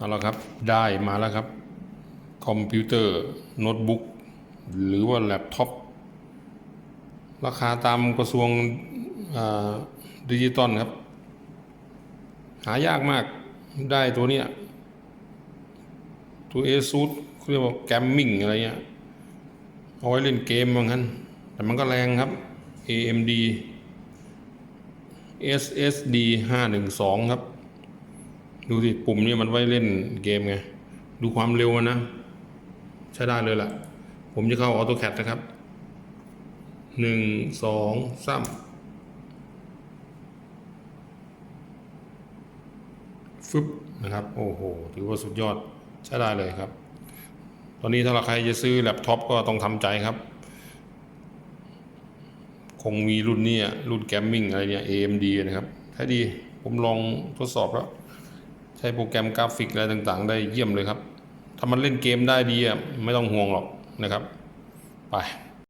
เอาละครับได้มาแล้วครับ คอมพิวเตอร์โน้ตบุ๊กหรือว่าแล็ปท็อปราคาตามกระทรวงดิจิตอลครับ หายากมากได้ตัวเนี้ยตัว ASUS เขาเรียกว่าแกมมิ่งอะไรเงี้ยเอาไว้เล่นเกมบางนั้นแต่มันก็แรงครับ AMD SSD 512 ครับ ดูสิปุ่มนี้มันไว้เล่นเกมไง ดูความเร็วมันนะ ใช้ได้เลยล่ะ ผมจะเข้า AutoCAD นะครับหนึ่งสองสามฟึบนะครับ โอ้โห ถือว่าสุดยอดใช้ได้เลยครับ ตอนนี้ถ้าใครจะซื้อแล็ปท็อปก็ต้องทำใจครับ คงมีรุ่นนี้รุ่นแกมมิ่งอะไรเนี่ย AMD นะครับใช้ดี ผมลองทดสอบแล้ว ใช้โปรแกรมกราฟิกอะไรต่างๆ ได้เยี่ยมเลยครับ ถ้ามันเล่นเกมได้ดีอะไม่ต้องห่วงหรอกนะครับ ไป